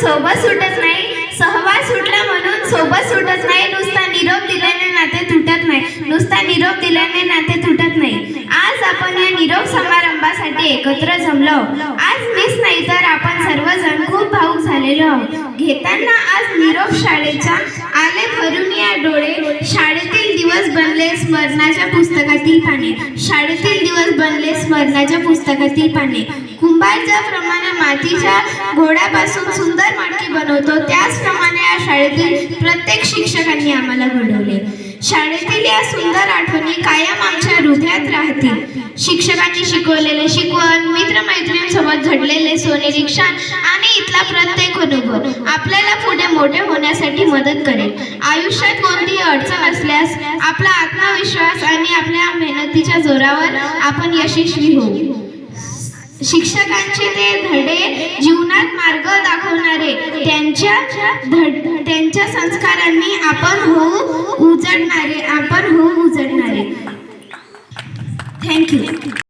सोबत सुटत नाही. सहवास सुटला म्हणून सोबत सुटत नाही. नुसता निरोप दिल्याने नाते तुटत नाही. नुसता निरोप दिल्याने नाते तुटत नाही. आज आपण या निरोप समारंभासाठी एकत्र जमलो. आज मीच नाही तर आपण सर्वजण खूप भाऊक झालेलो आहोत. घेताना आज निरोप शाळेचा आले भरून या डोळे शाळेतील दिवस बनले स्मरणाच्या पुस्तकातील पाने शाळेतील स्मरणाच्या पुस्तकातील पाने. कुंभार ज्याप्रमाणे मातीच्या घोड्यापासून सुंदर मडकी बनवतो. त्याचप्रमाणे या शाळेतील प्रत्येक शिक्षकांनी आम्हाला घडवले. शाळेतील या सुंदर आठवणी कायम आमच्या हृदयात राहतील. शिक्षकांनी शिकवलेले शिकवण मित्रमैत्रिणींसोबत घडलेले सोनेरी क्षण आणि इथला प्रत्येक अनुभव आपल्याला पुढे मोठे होण्यासाठी मदत करेल. आयुष्यात कोणतीही अडचण असल्यास आपला आत्मविश्वास आणि आपल्या मेहनतीच्या जोरावर आपण यशस्वी होऊ. शिक्षकांचे ते धडे जीवनात मार्ग दाखवणारे त्यांच्या धड त्यांच्या संस्कारांनी आपण होऊ उजडणारे आपण होऊ उजडणारे. थँक्यू